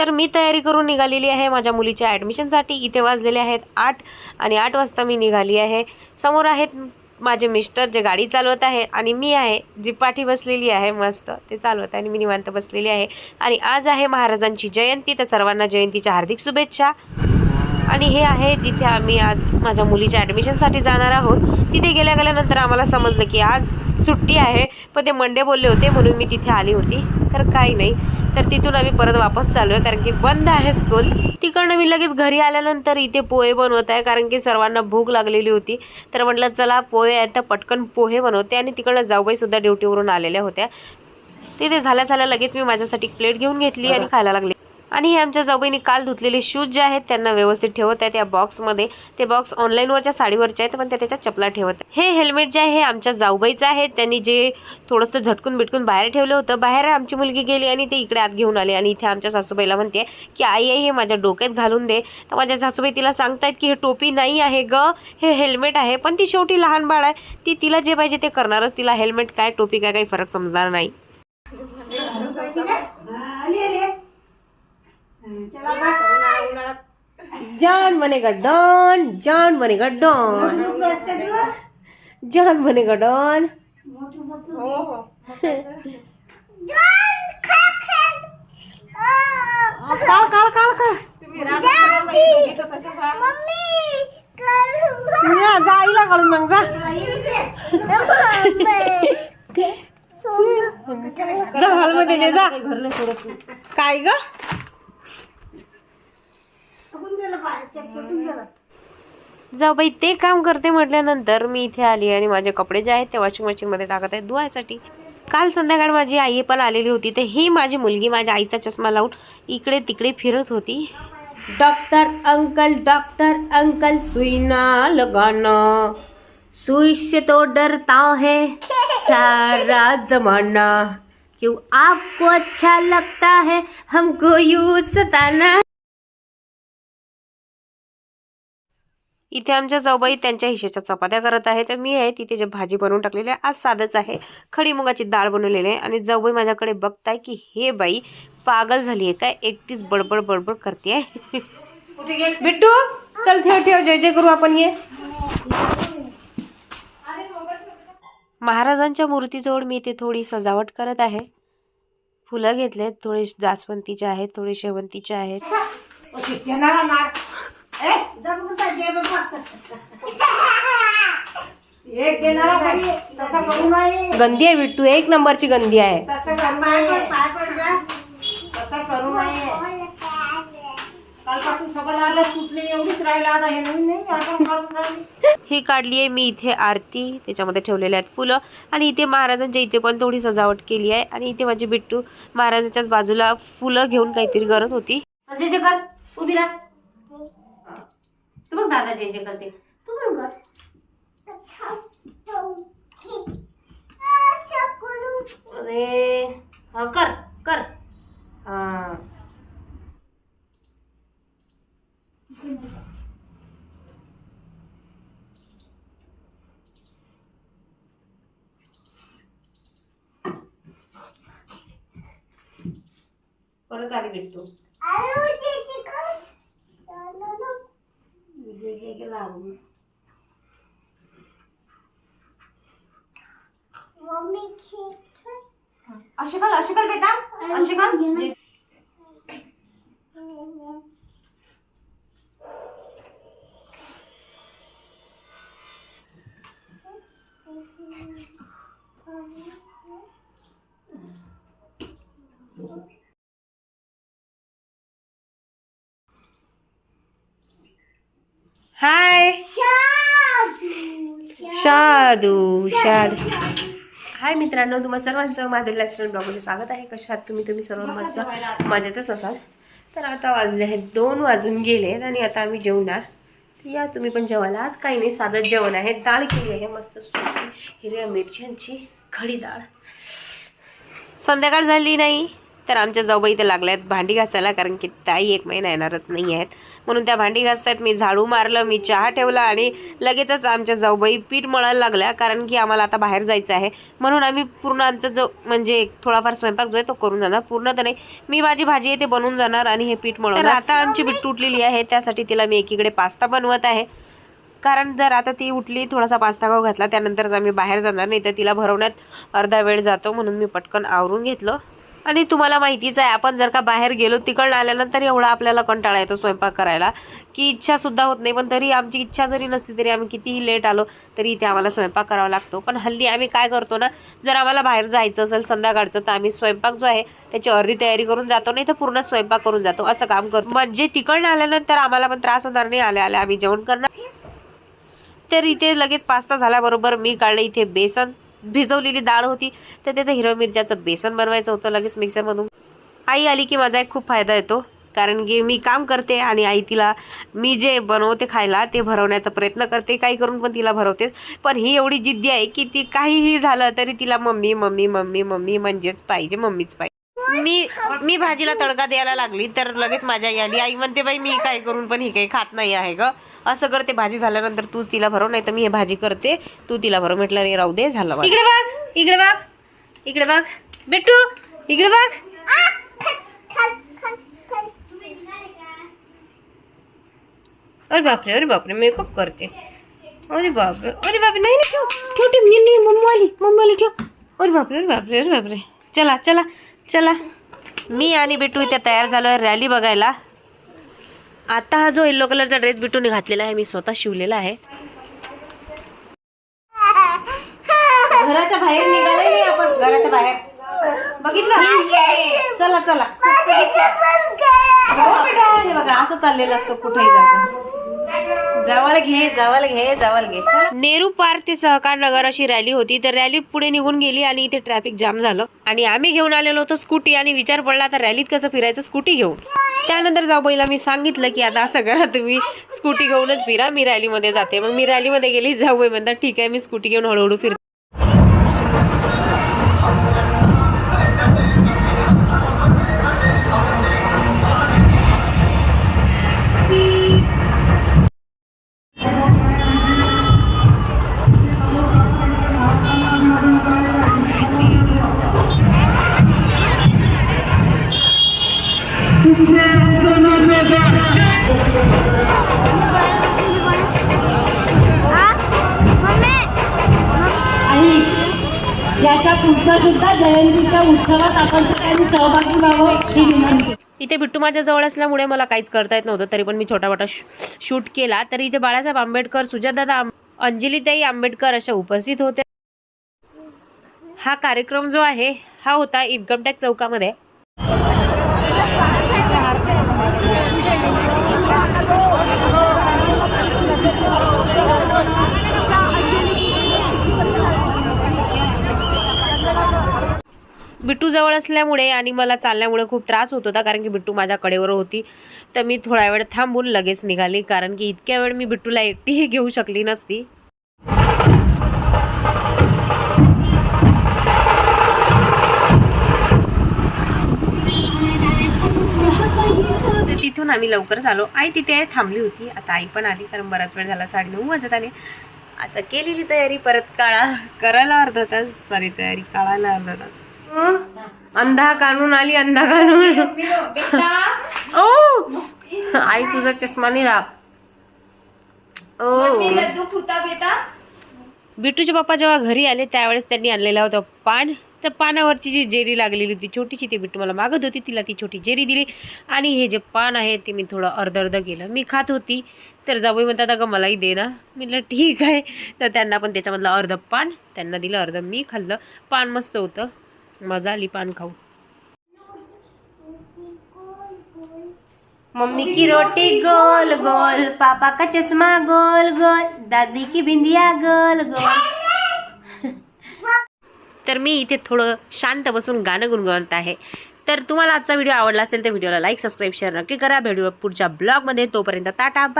तर मी तयारी करून निघालेली आहे. माझ्या मुलीच्या ॲडमिशनसाठी इथे वाजलेले आहेत आठ आणि आठ वाजता मी निघाली आहे. समोर आहेत माझे मिस्टर जे गाडी चालवत आहे आणि मी आहे जी पाठी बसलेली आहे मस्त ते चालवत आहे आणि मी निवांत बसलेली आहे. आणि आज आहे महाराजांची जयंती तर सर्वांना जयंतीच्या हार्दिक शुभेच्छा. आणि हे आहे जिथे आम्ही आज माझ्या मुलीच्या ॲडमिशनसाठी जाणार आहोत. तिथे गेल्या गेल्यानंतर आम्हाला समजलं की आज सुट्टी आहे. पण ते मंडे बोलले होते म्हणून मी तिथे आली होती. तर काही नाही. तर तिथून आम्ही परत वापस चालू आहे कारण की बंद आहे स्कूल तिकडनं मी लगेच घरी आल्यानंतर इथे पोहे बनवत आहे कारण की सर्वांना भूक लागलेली होती. तर म्हटलं चला पोहे आहेत तर पटकन पोहे बनवते आणि तिकडनं जाऊबाईसुद्धा ड्युटीवरून आलेल्या होत्या. तिथे झाल्या झाल्या लगेच मी माझ्यासाठी प्लेट घेऊन घेतली आणि खायला लागले. आणि हे आमच्या जाऊबाईंनी काल धुतलेले शूज जे आहेत त्यांना व्यवस्थित ठेवत आहेत. या बॉक्समध्ये ते बॉक्स ऑनलाईनवरच्या साडीवरचे आहेत पण त्या त्याच्या चपला ठेवत आहेत. हे हेल्मेट जे आहे हे आमच्या जाऊबाईचं आहे. त्यांनी जे थोडंसं झटकून बिटकून बाहेर ठेवलं होतं. बाहेर आमची मुलगी गेली आणि ते इकडे आत घेऊन आले. आणि इथे आमच्या सासूबाईला म्हणते की आई आई हे माझ्या डोक्यात घालून दे. तर माझ्या सासूबाई तिला सांगतायत की हे टोपी नाही आहे ग. हे हेल्मेट आहे पण ती शेवटी लहान बाळ आहे. ती तिला जे पाहिजे ते करणारच. तिला हेल्मेट काय टोपी काय काही फरक समजणार नाही. जान बनेगा डॉन जान बनेगा डॉन. जान बनेगा डॉन. काळ काळ काळ काळ या, जा आईला काढून मग जा. जा हॉलमध्ये जा. काय ग? जाऊ बाई ते काम करते म्हटल्यानंतर मी इथे आली आणि माझे कपडे जे आहेत ते वॉशिंग मशीनमध्ये टाकत आहे धुवायसाठी. काल संध्याकाळ माझी आई पण आलेली होती तर ही माझी मुलगी माझ्या आईचा चष्मा लावून इकडे तिकडे फिरत होती. डॉक्टर अंकल डॉक्टर अंकल सुईना लगाना. सुई से तो डरता है सारा जमाना. क्यों आपको अच्छा लगता है हमको यू सताना। इथे आमच्या जाऊबाई त्यांच्या हिशेच्या चपात्या करत आहे. तर मी आहे तिथे जे भाजी बनवून टाकलेली आहे आज साधंच आहे. खडी मुगाची डाळ बनवलेली आहे आणि जाऊबाई माझ्याकडे बघताय की हे बाई पागल झाली आहे. काय एकटीच बडबड बडबड करते बिट्टू चल ठेव ठेव जय जय करू आपण ये. महाराजांच्या मूर्तीजवळ मी इथे थोडी सजावट करत आहे. फुलं घेतलेत थोडे जास्वंतीचे आहेत थोडे शेवंतीचे आहेत. गंदी आहे बिट्टू एक नंबरची गंदी आहे. ही काढली आहे मी इथे आरती त्याच्यामध्ये ठेवलेल्या आहेत फुलं. आणि इथे महाराजांच्या इथे पण थोडी सजावट केली आहे. आणि इथे माझी बिट्टू महाराजाच्याच बाजूला फुलं घेऊन काहीतरी करत होती. उभी राहा. तू बघ दादा जे जे करते तू कर अरे हा कर कर। हा। परत आली बिट्टू असे कर असे कर बेटा असे कर जे- हाय शादू शाद हाय मित्रांनो तुम्हा सर्वांचं माधुरी लाईफस्टाईल ब्लॉगमध्ये स्वागत आहे. कशा आहात तुम्ही? तुम्ही सर्व मस्त मजेतच असाल? तर आता वाजले आहेत दोन वाजून गेलेत आणि आता आम्ही जेवणार. तर या तुम्ही पण जेवायला. आज काही नाही साधं जेवण आहे. डाळ केली आहे मस्त सुकी हिरव्या मिरच्यांची खडी डाळ. संध्याकाळ झाली नाही. तर आमच्या जाऊबाई इथे लागल्या आहेत भांडी घासायला कारण की ताई एक महिना येणारच नाही आहेत. म्हणून त्या भांडी घासतायत मी झाडू मारलं मी चहा ठेवला आणि लगेचच आमच्या जाऊबाई पीठ मळायला लागल्या कारण की आम्हाला आता बाहेर जायचं आहे. म्हणून आम्ही पूर्ण आमचा जो म्हणजे थोडाफार स्वयंपाक जो आहे तो करून जाणार. पूर्ण तर नाही मी माझी भाजी आहे ते बनवून जाणार आणि हे पीठ मळून आता आमची बीट तुटलेली आहे त्यासाठी तिला मी एकीकडे पास्ता बनवत आहे. कारण जर आता ती उठली थोडासा पास्ता खाऊ घातला त्यानंतरच आम्ही बाहेर जाणार नाही तर तिला भरवण्यात अर्धा वेळ जातो म्हणून मी पटकन आवरून घेतलं. आणि तुम्हाला माहितीच आहे आपण जर का बाहेर गेलो तिकडनं आल्यानंतर एवढा आपल्याला कंटाळा येतो स्वयंपाक करायला की इच्छासुद्धा होत नाही. पण तरी आमची इच्छा जरी नसली तरी आम्ही कितीही लेट आलो तरी इथे आम्हाला स्वयंपाक करावा लागतो. पण हल्ली आम्ही काय करतो ना जर आम्हाला बाहेर जायचं असेल संध्याकाळचं तर आम्ही स्वयंपाक जो आहे त्याची अर्धी तयारी करून जातो नाही तर पूर्ण स्वयंपाक करून जातो. असं काम करतो. म्हणजे तिकडनं आल्यानंतर आम्हाला पण त्रास होणार नाही. आले आले आम्ही जेवण करणार. तर इथे लगेच पास्ता झाल्याबरोबर मी काढलं इथे बेसन. भिजवलेली डाळ होती. तर त्याचं हिरव्या मिरच्याचं बेसन बनवायचं होतं लगेच मिक्सरमधून. आई आली की माझा एक खूप फायदा येतो. कारण की मी काम करते आणि आई तिला मी जे बनवते खायला ते भरवण्याचा प्रयत्न करते. काही करून पण तिला भरवतेच पण ही एवढी जिद्दी आहे की ती काहीही झालं तरी तिला मम्मी मम्मी मम्मी मम्मी म्हणजेच पाहिजे मम्मीच पाहिजे. मी मी भाजीला तडका द्यायला लागली तर लगेच माझ्या आई आली. आई म्हणते बाई मी काय करून पण ही काही खात नाही आहे ग. असं करते भाजी झाल्यानंतर तूच तिला भरव नाही तर मी हे भाजी करते तू तिला भरव. म्हटलं रे राहू दे झालं इकडे बघ इकडे बघ इकडे बघ. बेटू इकडे बघ. अरे बापरे अरे बापरे मेकअप करते. अरे बापरे अरे बापरे नाही नाही ठेव ठेव ठेव नाही नाही मम्मा आली मम्मा आली ठेव. अरे बापरे अरे बापरे अरे बापरे. चला चला चला. मी आणि बिट्टू इथे तयार झालो आहे रॅली बघायला. आता हा जो येल्लो कलरचा ड्रेस बिट्टूने घातलेला आहे मी स्वतः शिवलेला आहे. घराच्या बाहेर निघाले नाही आपण घराच्या बाहेर. बघितलं चला चला. हो बेटा हे बघा असं चाललेलं असतं कुठेही जायचं जवळ घे जवळ घे जवळ घे. नेहरू पार्क ते सहकार नगर अशी रॅली होती. तर रॅली पुढे निघून गेली आणि इथे ट्रॅफिक जाम झालं. आणि आम्ही घेऊन आलेलो होतो स्कूटी आणि विचार पडला आता रॅलीत कसं फिरायचं स्कूटी घेऊन. त्यानंतर जाऊ बैला मी सांगितलं की आता असं करा तुम्ही स्कूटी घेऊनच फिरा मी रॅलीमध्ये जाते. मग मी रॅलीमध्ये गेली जाऊबाई म्हणतात ठीक आहे मी स्कूटी घेऊन हळूहळू फिरते. याच्या पुढच्या सुद्धा जयंतीच्या उत्सवात आपण सगळ्यांनी सहभागी व्हावं ही विनंती इथे बिट्टू माझ्या जवळ असल्यामुळे मला काहीच करता येत नव्हतं तरी पण मी छोटा मोठा शूट केला. तर इथे बाळासाहेब आंबेडकर सुजादा अंजलीताई आंबेडकर अशा उपस्थित होत्या. हा कार्यक्रम जो आहे हा होता इन्कम टॅक्स चौकामध्ये. बिट्टू जवळ असल्यामुळे आणि मला चालण्यामुळे खूप त्रास होत होता कारण की बिट्टू माझ्या कडेवर होती. तर मी थोडा वेळ थांबून लगेच निघाली कारण की इतक्या वेळ मी बिट्टूला एकटीही घेऊ शकली नसती. तिथून आम्ही लवकरच आलो आई तिथे थांबली होती. आता आई पण आली कारण बराच वेळ झाला साडे नऊ वाजत आले. आता केलेली तयारी परत काळा करायला अर्धा तास सॉरी तयारी काढायला अर्धा तास. अंधा कानून आली अंधा कानून. ओ! आई तुझा चष्मा नाही राहा ओ. बिट्टूचे पप्पा जेव्हा घरी आले त्यावेळेस त्यांनी आणलेला होता पान. तर पानावरची जी जेरी लागलेली होती छोटीशी ती बिट्टू मला मागत होती. तिला ती छोटी जेरी दिली. आणि हे जे पान आहे ते मी थोडं अर्ध अर्ध केलं. मी खात होती. तर जावई म्हणतात अगं मलाही दे ना. मी म्हटलं ठीक आहे. तर त्यांना पण त्याच्यामधलं अर्ध पान त्यांना दिलं अर्ध. मी खाल्लं. पान मस्त होतं. मजा आली पान खाऊ. मम्मी की रोटी गोल गोल पापा का चश्मा गोल गोल दादी की बिंदिया गोल गोल. तर मी इथे थोडं शांत बसून गाणं गुणगुणत आहे. तर तुम्हाला आजचा व्हिडिओ आवडला असेल तर व्हिडिओला लाईक सबस्क्राईब शेअर नक्की करा. भेटूया पुढच्या ब्लॉगमध्ये तोपर्यंत टाटा बाय